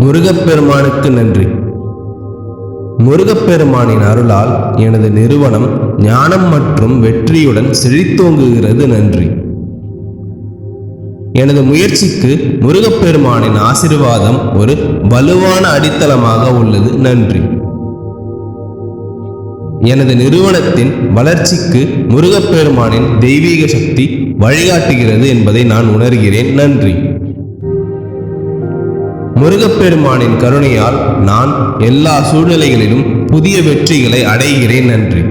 முருகப்பெருமானுக்கு நன்றி. முருகப்பெருமானின் அருளால் எனது நிறுவனம் ஞானம் மற்றும் வெற்றியுடன் செழித்தோங்குகிறது நன்றி. எனது முயற்சிக்கு முருகப்பெருமானின் ஆசிர்வாதம் ஒரு வலுவான அடித்தளமாக உள்ளது நன்றி. எனது நிறுவனத்தின் வளர்ச்சிக்கு முருகப்பெருமானின் தெய்வீக சக்தி வழிகாட்டுகிறது என்பதை நான் உணர்கிறேன் நன்றி. முருகப்பெருமானின் கருணையால் நான் எல்லா சூழ்நிலைகளிலும் புதிய வெற்றிகளை அடைகிறேன் நன்றி.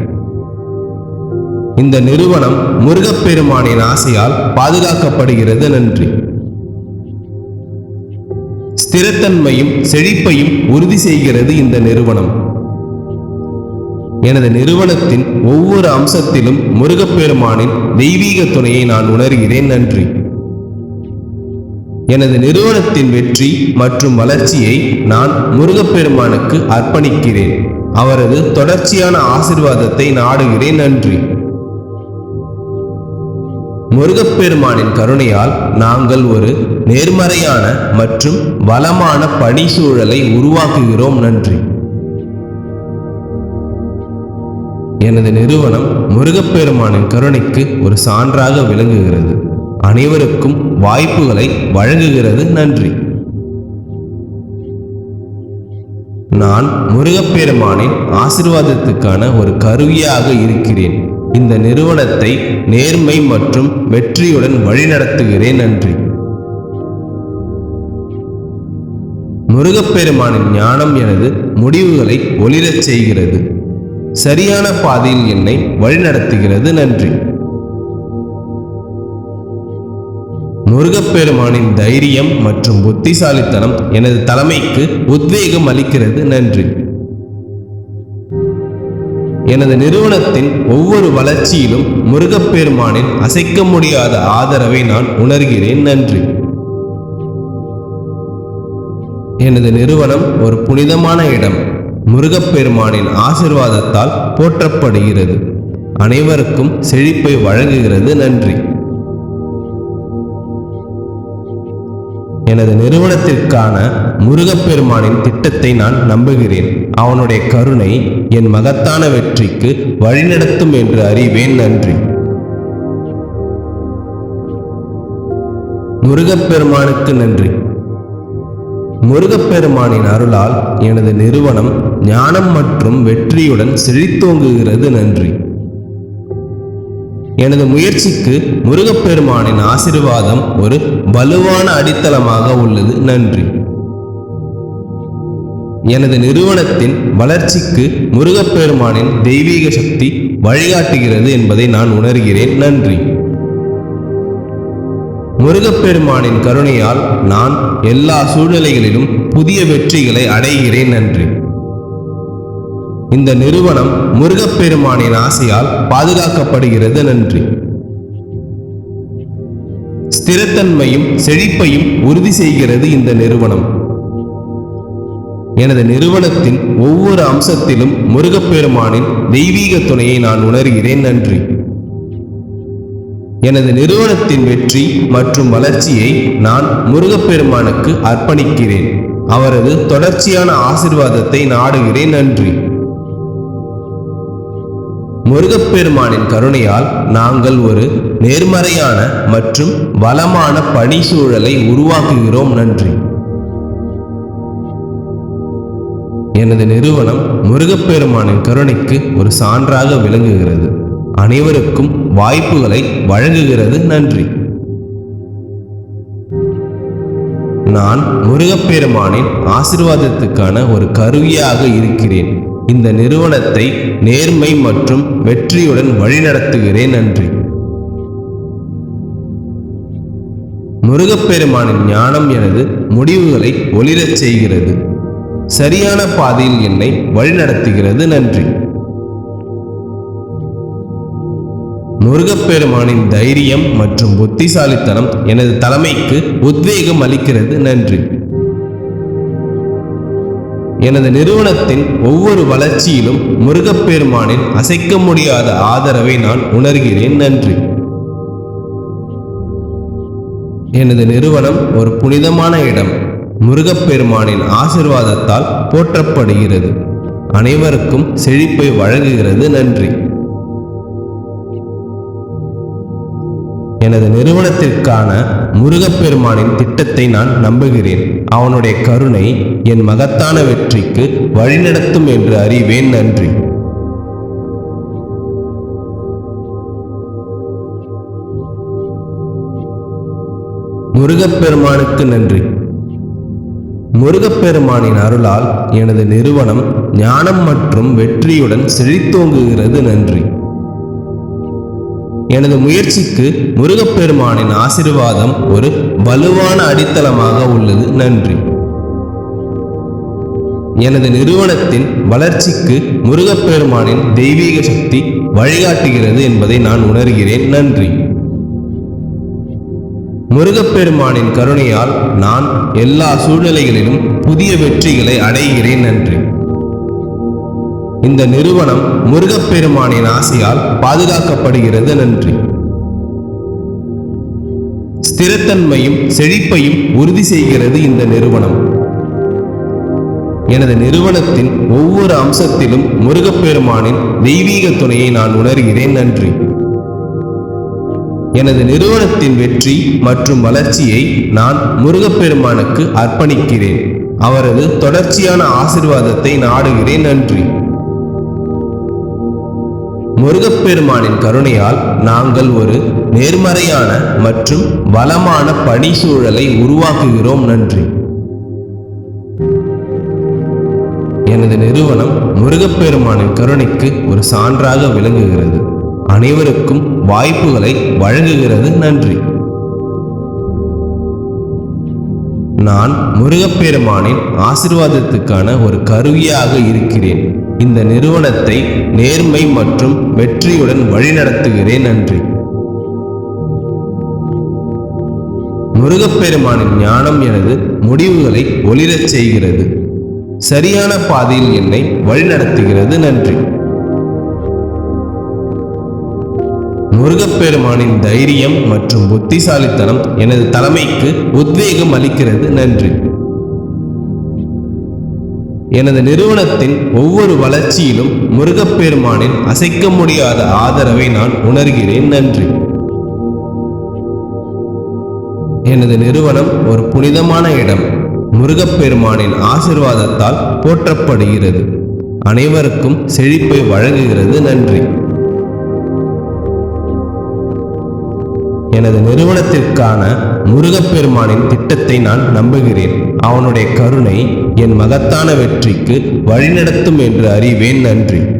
இந்த நிறுவனம் முருகப்பெருமானின் ஆசையால் பாதுகாக்கப்படுகிறது நன்றி. ஸ்திரத்தன்மையும் செழிப்பையும் உறுதி செய்கிறது இந்த நிறுவனம். எனது நிறுவனத்தின் ஒவ்வொரு அம்சத்திலும் முருகப்பெருமானின் தெய்வீக துணையை நான் உணர்கிறேன் நன்றி. எனது நிறுவனத்தின் வெற்றி மற்றும் வளர்ச்சியை நான் முருகப்பெருமானுக்கு அர்ப்பணிக்கிறேன். அவரது தொடர்ச்சியான ஆசிர்வாதத்தை நாடுகிறேன் நன்றி. முருகப்பெருமானின் கருணையால் நாங்கள் ஒரு நேர்மறையான மற்றும் வளமான பணி சூழலை உருவாக்குகிறோம் நன்றி. எனது நிறுவனம் முருகப்பெருமானின் கருணைக்கு ஒரு சான்றாக விளங்குகிறது. அனைவருக்கும் வாய்ப்புகளை வழங்குகிறது நன்றி. நான் முருகப்பெருமானின் ஆசிர்வாதத்துக்கான ஒரு கருவியாக இருக்கிறேன். இந்த நிறுவனத்தை நேர்மை மற்றும் வெற்றியுடன் வழிநடத்துகிறேன் நன்றி. முருகப்பெருமானின் ஞானம் எனது முடிவுகளை ஒளிரச் செய்கிறது. சரியான பாதையில் என்னை வழிநடத்துகிறது நன்றி. முருகப்பெருமானின் தைரியம் மற்றும் புத்திசாலித்தனம் எனது தலைமைக்கு உத்வேகம் அளிக்கிறது. நன்றி. எனது நிறுவனத்தின் ஒவ்வொரு வளர்ச்சியிலும் முருகப்பெருமானின் அசைக்க முடியாத ஆதரவை நான் உணர்கிறேன். நன்றி. எனது நிறுவனம் ஒரு புனிதமான இடம். முருகப்பெருமானின் ஆசிர்வாதத்தால் போற்றப்படுகிறது. அனைவருக்கும் செழிப்பை வழங்குகிறது. நன்றி. எனது நிறுவனத்திற்கான முருகப்பெருமானின் திட்டத்தை நான் நம்புகிறேன். அவனுடைய கருணை என் மகத்தான வெற்றிக்கு வழிநடத்தும் என்று அறிவேன். நன்றி. முருகப்பெருமானுக்கு நன்றி. முருகப்பெருமானின் அருளால் எனது நிறுவனம் ஞானம் மற்றும் வெற்றியுடன் செழித்தோங்குகிறது. நன்றி. எனது முயற்சிக்கு முருகப்பெருமானின் ஆசிர்வாதம் ஒரு வலுவான அடித்தளமாக உள்ளது. நன்றி. எனது நிறுவனத்தின் வளர்ச்சிக்கு முருகப்பெருமானின் தெய்வீக சக்தி வழிகாட்டுகிறது என்பதை நான் உணர்கிறேன். நன்றி. முருகப்பெருமானின் கருணையால் நான் எல்லா சூழ்நிலைகளிலும் புதிய வெற்றிகளை அடைகிறேன். நன்றி. இந்த நிறுவனம் முருகப்பெருமானின் ஆசையால் பாதுகாக்கப்படுகிறது நன்றி. ஸ்திரத்தன்மையும் செழிப்பையும் உறுதி செய்கிறது இந்த நிறுவனம். எனது நிறுவனத்தின் ஒவ்வொரு அம்சத்திலும் முருகப்பெருமானின் தெய்வீக துணையை நான் உணர்கிறேன் நன்றி. எனது நிறுவனத்தின் வெற்றி மற்றும் வளர்ச்சியை நான் முருகப்பெருமானுக்கு அர்ப்பணிக்கிறேன். அவரது தொடர்ச்சியான ஆசிர்வாதத்தை நாடுகிறேன் நன்றி. முருகப்பெருமானின் கருணையால் நாங்கள் ஒரு நேர்மறையான மற்றும் வளமான பணி சூழலை உருவாக்குகிறோம். நன்றி. எனது நிறுவனம் முருகப்பெருமானின் கருணைக்கு ஒரு சான்றாக விளங்குகிறது. அனைவருக்கும் வாய்ப்புகளை வழங்குகிறது. நன்றி. நான் முருகப்பெருமானின் ஆசிர்வாதத்துக்கான ஒரு கருவியாக இருக்கிறேன். இந்த நிறுவனத்தை நேர்மை மற்றும் வெற்றியுடன் வழிநடத்துகிறேன் நன்றி. முருகப்பெருமானின் ஞானம் எனது முடிவுகளை ஒளிரச் செய்கிறது. சரியான பாதையில் என்னை வழிநடத்துகிறது நன்றி. முருகப்பெருமானின் தைரியம் மற்றும் புத்திசாலித்தனம் எனது தலைமைக்கு உத்வேகம் அளிக்கிறது நன்றி. எனது நிறுவனத்தின் ஒவ்வொரு வளர்ச்சியிலும் முருகப்பெருமானின் அசைக்க முடியாத ஆதரவை நான் உணர்கிறேன். நன்றி. எனது நிறுவனம் ஒரு புனிதமான இடம். முருகப்பெருமானின் ஆசிர்வாதத்தால் போற்றப்படுகிறது. அனைவருக்கும் செழிப்பை வழங்குகிறது. நன்றி. எனது நிறுவனத்திற்கான முருகப்பெருமானின் திட்டத்தை நான் நம்புகிறேன். அவனுடைய கருணை என் மகத்தான வெற்றிக்கு வழிநடத்தும் என்று அறிவேன் நன்றி. முருகப்பெருமானுக்கு நன்றி. முருகப்பெருமானின் அருளால் எனது நிறுவனம் ஞானம் மற்றும் வெற்றியுடன் செழித்தோங்குகிறது நன்றி. எனது முயற்சிக்கு முருகப்பெருமானின் ஆசீர்வாதம் ஒரு வலுவான அடித்தளமாக உள்ளது. நன்றி. எனது நிறுவனத்தின் வளர்ச்சிக்கு முருகப்பெருமானின் தெய்வீக சக்தி வழிகாட்டுகிறது என்பதை நான் உணர்கிறேன். நன்றி. முருகப்பெருமானின் கருணையால் நான் எல்லா சூழ்நிலைகளிலும் புதிய வெற்றிகளை அடைகிறேன். நன்றி. இந்த நிறுவனம் முருகப்பெருமானின் ஆசையால் பாதுகாக்கப்படுகிறது. நன்றி. ஸ்திரத்தன்மையும் செழிப்பையும் உறுதி செய்கிறது இந்த நிறுவனம். எனது நிறுவனத்தின் ஒவ்வொரு அம்சத்திலும் முருகப்பெருமானின் தெய்வீக துணையை நான் உணர்கிறேன். நன்றி. எனது நிறுவனத்தின் வெற்றி மற்றும் வளர்ச்சியை நான் முருகப்பெருமானுக்கு அர்ப்பணிக்கிறேன். அவரது தொடர்ச்சியான ஆசிர்வாதத்தை நாடுகிறேன். நன்றி. முருகப்பெருமானின் கருணையால் நாங்கள் ஒரு நேர்மறையான மற்றும் வளமான பணி சூழலை உருவாக்குகிறோம் நன்றி. எனது நிறுவனம் முருகப்பெருமானின் கருணைக்கு ஒரு சான்றாக விளங்குகிறது. அனைவருக்கும் வாய்ப்புகளை வழங்குகிறது நன்றி. நான் முருகப்பெருமானின் ஆசிர்வாதத்துக்கான ஒரு கருவியாக இருக்கிறேன். இந்த நிறுவனத்தை நேர்மை மற்றும் வெற்றியுடன் வழிநடத்துகிறேன் நன்றி. முருகப்பெருமானின் ஞானம் எனது முடிவுகளை ஒளிரச் செய்கிறது. சரியான பாதையில் என்னை வழிநடத்துகிறது நன்றி. முருகப்பெருமானின் தைரியம் மற்றும் புத்திசாலித்தனம் எனது தலைமைக்கு உத்வேகம் அளிக்கிறது நன்றி. எனது நிறுவனத்தின் ஒவ்வொரு வளர்ச்சியிலும் முருகப்பெருமானின் அசைக்க முடியாத ஆதரவை நான் உணர்கிறேன். நன்றி. எனது நிறுவனம் ஒரு புனிதமான இடம். முருகப்பெருமானின் ஆசிர்வாதத்தால் போற்றப்படுகிறது. அனைவருக்கும் செழிப்பை வழங்குகிறது. நன்றி. எனது நிறுவனத்திற்கான முருகப்பெருமானின் திட்டத்தை நான் நம்புகிறேன். அவனுடைய கருணை என் மகத்தான வெற்றிக்கு வழிநடத்தும் என்று அறிவேன் நன்றி.